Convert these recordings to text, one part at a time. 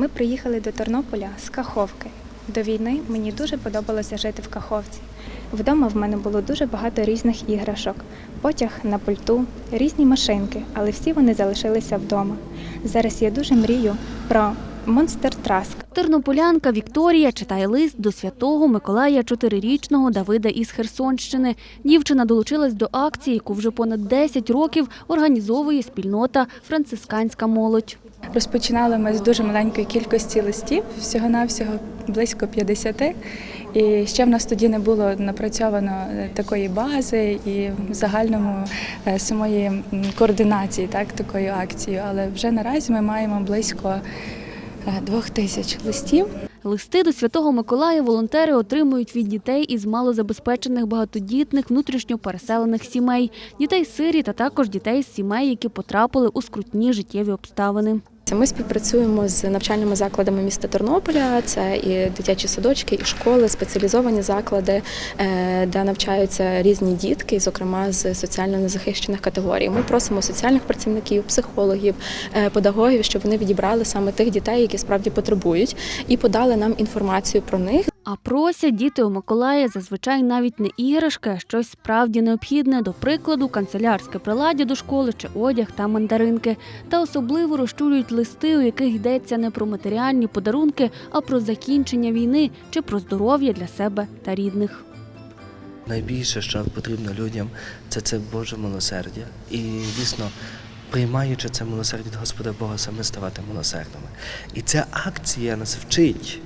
Ми приїхали до Тернополя з Каховки. До війни мені дуже подобалося жити в Каховці. Вдома в мене було дуже багато різних іграшок, потяг на пульту, різні машинки, але всі вони залишилися вдома. Зараз я дуже мрію про Монстер Траск. Тернополянка Вікторія читає лист до святого Миколая чотирирічного Давида із Херсонщини. Дівчина долучилась до акції, яку вже понад 10 років організовує спільнота Францисканська молодь. Розпочинали ми з дуже маленької кількості листів, всього-навсього близько 50. І ще в нас тоді не було напрацьовано е, такої бази і в загальному е, самої координації так, такою акцією. Але вже наразі ми маємо близько е, двох тисяч листів. Листи до Святого Миколая волонтери отримують від дітей із малозабезпечених багатодітних внутрішньо переселених сімей, дітей сирі та також дітей з сімей, які потрапили у скрутні життєві обставини. Ми співпрацюємо з навчальними закладами міста Тернополя. Це і дитячі садочки, і школи, спеціалізовані заклади, е, де навчаються різні дітки, зокрема з соціально незахищених категорій. Ми просимо соціальних працівників, психологів, е, педагогів, щоб вони відібрали саме тих дітей, які справді потребують, і подали нам інформацію про них. А просять діти у Миколая зазвичай навіть не іграшки, а щось справді необхідне, до прикладу, канцелярське приладдя до школи чи одяг та мандаринки. Та особливо розчулюють листи, у яких йдеться не про матеріальні подарунки, а про закінчення війни чи про здоров'я для себе та рідних. Найбільше, що потрібно людям, це це Боже милосердя. І дійсно, приймаючи це милосердя від Господа Бога, саме ставати милосердними. І ця акція нас вчить,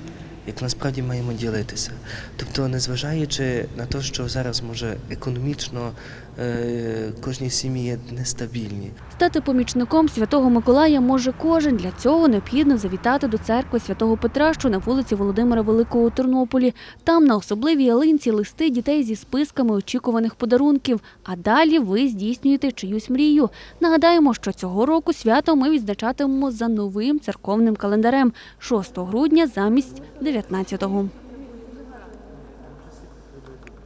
як насправді маємо ділитися. Тобто, незважаючи на те, що зараз може економічно е, кожній сім'ї є нестабільні, Стати помічником святого Миколая може кожен. Для цього необхідно завітати до церкви святого Петра, що на вулиці Володимира Великого у Тернополі. Там на особливій ялинці листи дітей зі списками очікуваних подарунків. А далі ви здійснюєте чиюсь мрію. Нагадаємо, що цього року свято ми відзначатимемо за новим церковним календарем 6 грудня замість 19-го.